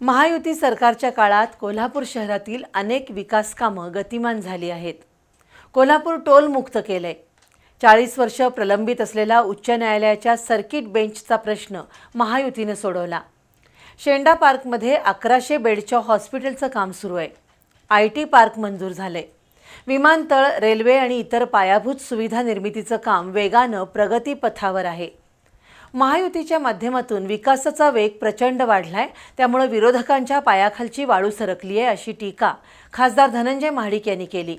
महायुती सरकारच्या काळात कोल्हापूर शहरातील अनेक विकास कामं गतिमान झाली आहेत. कोल्हापूर टोलमुक्त केलं केलंय. चाळीस वर्ष प्रलंबित असलेला उच्च न्यायालयाच्या सर्किट बेंचचा प्रश्न महायुतीनं सोडवला. शेंडा पार्कमध्ये अकराशे बेडच्या हॉस्पिटलचं काम सुरू आहे. आय टी पार्क मंजूर झालंय. विमानतळ रेल्वे आणि इतर पायाभूत सुविधा निर्मितीचं काम वेगानं प्रगतीपथावर आहे. महायुतीच्या माध्यमातून विकासाचा वेग प्रचंड वाढलाय त्यामुळे विरोधकांच्या पायाखालची वाळू सरकली आहे अशी टीका खासदार धनंजय महाडिक यांनी केली.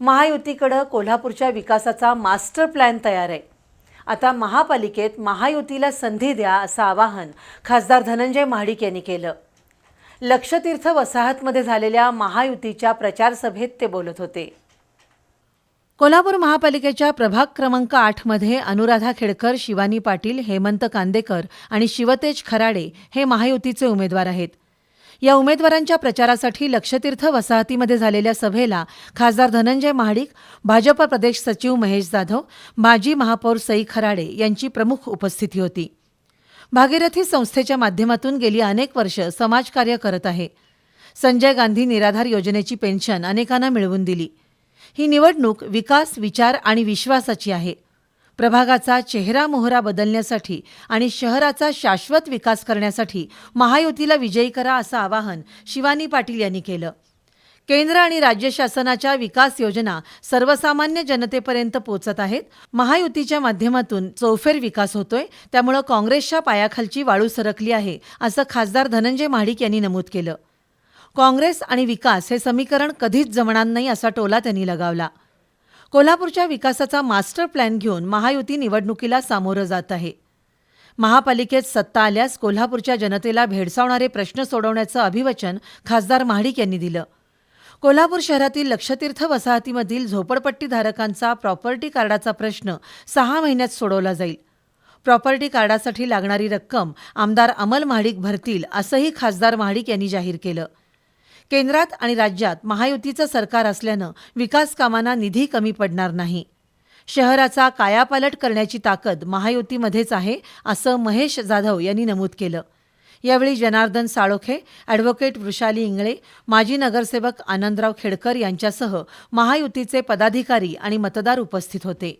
महायुतीकडं कोल्हापूरच्या विकासाचा मास्टर प्लॅन तयार आहे. आता महापालिकेत महायुतीला संधी द्या असं आवाहन खासदार धनंजय महाडिक यांनी केलं. लक्षतीर्थ वसाहतमध्ये झालेल्या महायुतीच्या प्रचार सभेत ते बोलत होते. कोल्हापूर महापालिकेच्या प्रभाग क्रमांक आठमध्ये अनुराधा खेडकर शिवानी पाटील हेमंत कांदेकर आणि शिवतेज खराडे हे महायुतीचे उमेदवार आहेत. या उमेदवारांच्या प्रचारासाठी लक्षतीर्थ वसाहतीमध्ये झालेल्या सभेला खासदार धनंजय महाडिक भाजप प्रदेश सचिव महेश जाधव माजी महापौर सई खराडे यांची प्रमुख उपस्थिती होती. भागीरथी संस्थेच्या माध्यमातून गेली अनेक वर्ष समाजकार्य करत आहे. संजय गांधी निराधार योजनेची पेन्शन अनेकांना मिळवून दिली. ही निवडणूक विकास विचार आणि विश्वासाची आहे. प्रभागाचा चेहरा मोहरा बदलण्यासाठी आणि शहराचा शाश्वत विकास करण्यासाठी महायुतीला विजयी करा असं आवाहन शिवानी पाटील यांनी केलं. केंद्र आणि राज्य शासनाच्या विकास योजना सर्वसामान्य जनतेपर्यंत पोचत आहेत. महायुतीच्या माध्यमातून चौफेर विकास होतोय. त्यामुळं काँग्रेसच्या पायाखालची वाळू सरकली आहे असं खासदार धनंजय महाडिक यांनी नमूद केलं. काँग्रेस आणि विकास हे समीकरण कधीच जमणार नाही असा टोला त्यांनी लगावला. कोल्हापूरच्या विकासाचा मास्टर प्लॅन घेऊन महायुती निवडणुकीला सामोरं जात आहे. महापालिकेत सत्ता आल्यास कोल्हापूरच्या जनतेला भेडसावणारे प्रश्न सोडवण्याचं अभिवचन खासदार महाडिक यांनी दिलं. कोल्हापूर शहरातील लक्षतीर्थ वसाहतीमधील झोपडपट्टीधारकांचा प्रॉपर्टी कार्डाचा प्रश्न सहा महिन्यात सोडवला जाईल. प्रॉपर्टी कार्डासाठी लागणारी रक्कम आमदार अमल महाडिक भरतील असंही खासदार महाडिक यांनी जाहीर केलं. केंद्रात आणि राज्यात महायुतीचं सरकार असल्यानं विकास कामांना निधी कमी पडणार नाही. शहराचा कायापालट करण्याची ताकद महायुतीमध्येच आहे असं महेश जाधव यांनी नमूद केलं. यावेळी जनार्दन साळोखे ॲडव्होकेट वृषाली इंगळे माजी नगरसेवक आनंदराव खेडकर यांच्यासह महायुतीचे पदाधिकारी आणि मतदार उपस्थित होते.